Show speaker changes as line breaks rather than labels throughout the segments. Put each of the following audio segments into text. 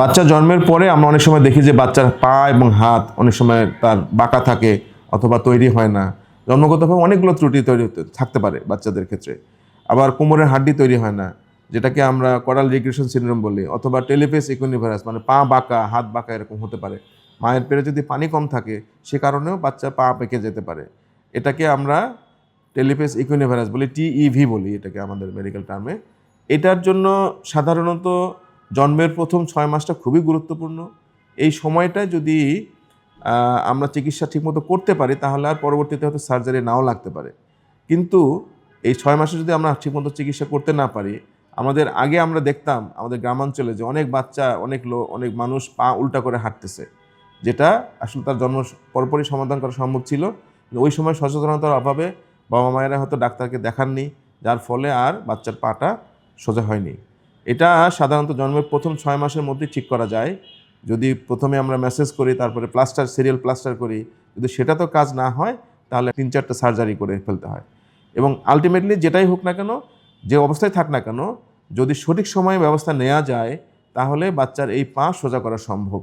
বাচ্চা জন্মের পরে আমরা অনেক সময় দেখি যে বাচ্চার পা এবং হাত অনেক সময় তার বাঁকা থাকে অথবা তৈরি হয় না। জন্মগতভাবে অনেকগুলো ত্রুটি তৈরি থাকতে পারে বাচ্চাদের ক্ষেত্রে। আবার কোমরের হাড্ডি তৈরি হয় না, যেটাকে আমরা করাল রিগ্রেশন সিনড্রোম বলি অথবা টেলিফেস ইকোনিভারাস মানে পা বাঁকা, হাত বাঁকা এরকম হতে পারে। মায়ের পেটে যদি পানি কম থাকে, সে কারণেও বাচ্চা পা পেকে যেতে পারে। এটাকে আমরা টেলিফেস ইকুইনিভারাস বলি, টিইভি বলি এটাকে আমাদের মেডিকেল টার্মে এটার জন্য সাধারণত জন্মের প্রথম ছয় মাসটা খুবই গুরুত্বপূর্ণ। এই সময়টায় যদি আমরা চিকিৎসা ঠিকমতো করতে পারি, তাহলে আর পরবর্তীতে হয়তো সার্জারি নাও লাগতে পারে। কিন্তু এই ছয় মাসে যদি আমরা ঠিকমতো চিকিৎসা করতে না পারি, আমাদের আগে আমরা দেখতাম আমাদের গ্রামাঞ্চলে যে অনেক বাচ্চা, অনেক লোক অনেক মানুষ পা উল্টা করে হাঁটতেছে। যেটা আসলে তার জন্ম পরপরই সমাধান করা সম্ভব ছিল। ওই সময় সচেতনতার অভাবে বাবা মায়েরা হয়তো ডাক্তারকে দেখাননি, যার ফলে আর বাচ্চার পাটা সোজা হয়নি। এটা সাধারণত জন্মের প্রথম ছয় মাসের মধ্যে ঠিক করা যায়। যদি প্রথমে আমরা মেসেজ করি, তারপরে প্লাস্টার, সিরিয়াল প্লাস্টার করি, যদি সেটা তো কাজ না হয়, তাহলে তিন চারটা সার্জারি করে ফেলতে হয়। এবং আলটিমেটলি যেটাই হোক না কেন, যে অবস্থায় থাক না কেন, যদি সঠিক সময়ে ব্যবস্থা নেওয়া যায়, তাহলে বাচ্চার এই পা সোজা করা সম্ভব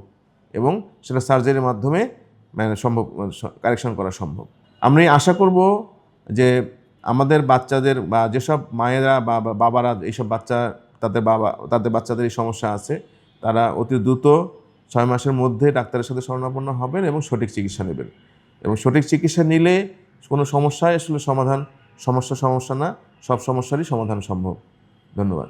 এবং সেটা সার্জারির মাধ্যমে মানে সম্ভব, কারেকশন করা সম্ভব। আমি আশা করব যে আমাদের বাচ্চাদের বা যেসব মায়েরা বা বাবারা এইসব বাচ্চা তাদের বাবা, তাদের বাচ্চাদের এই সমস্যা আছে। তারা অতি দ্রুত ছয় মাসের মধ্যে ডাক্তারের সাথে শরণাপন্ন হবেন এবং সঠিক চিকিৎসা নেবেন। এবং সঠিক চিকিৎসা নিলে কোনো সমস্যায় আসলে সমাধান, সমস্যা সমস্যা না, সব সমস্যারই সমাধান সম্ভব। ধন্যবাদ।